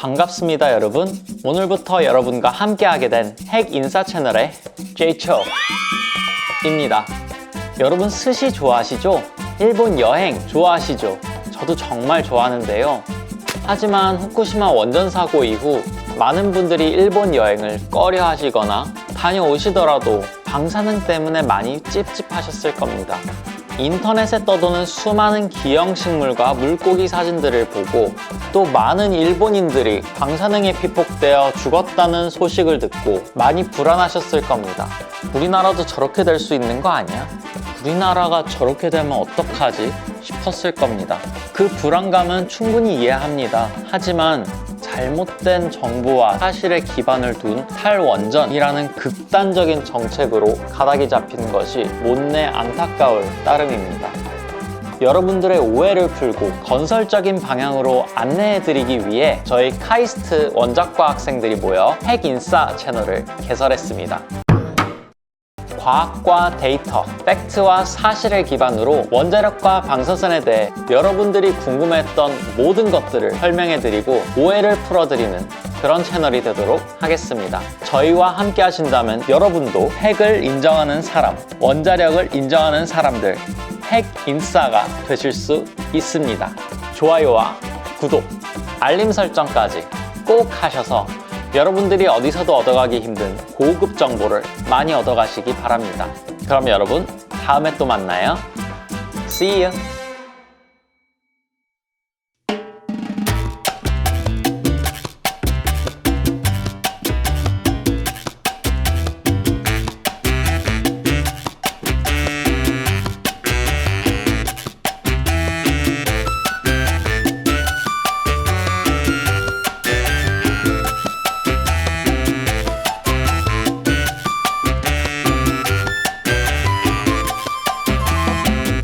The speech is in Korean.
반갑습니다 여러분 오늘부터 여러분과 함께하게 된 핵 인싸 채널의 제이초입니다 여러분 스시 좋아하시죠? 일본 여행 좋아하시죠? 저도 정말 좋아하는데요 하지만 후쿠시마 원전 사고 이후 많은 분들이 일본 여행을 꺼려 하시거나 다녀오시더라도 방사능 때문에 많이 찝찝하셨을 겁니다 인터넷에 떠도는 수많은 기형식물과 물고기 사진들을 보고 또 많은 일본인들이 방사능에 피폭되어 죽었다는 소식을 듣고 많이 불안하셨을 겁니다. 우리나라도 저렇게 될 수 있는 거 아니야? 우리나라가 저렇게 되면 어떡하지? 싶었을 겁니다. 그 불안감은 충분히 이해합니다. 하지만 잘못된 정보와 사실에 기반을 둔 탈원전이라는 극단적인 정책으로 가닥이 잡힌 것이 못내 안타까울 따름입니다. 여러분들의 오해를 풀고 건설적인 방향으로 안내해드리기 위해 저희 카이스트 원작과 학생들이 모여 핵인싸 채널을 개설했습니다. 과학과 데이터, 팩트와 사실을 기반으로 원자력과 방사선에 대해 여러분들이 궁금했던 모든 것들을 설명해드리고 오해를 풀어드리는 그런 채널이 되도록 하겠습니다. 저희와 함께 하신다면 여러분도 핵을 인정하는 사람, 원자력을 인정하는 사람들, 핵 인싸가 되실 수 있습니다. 좋아요와 구독, 알림 설정까지 꼭 하셔서 여러분들이 어디서도 얻어가기 힘든 고급 정보를 많이 얻어가시기 바랍니다. 그럼 여러분, 다음에 또 만나요. See you!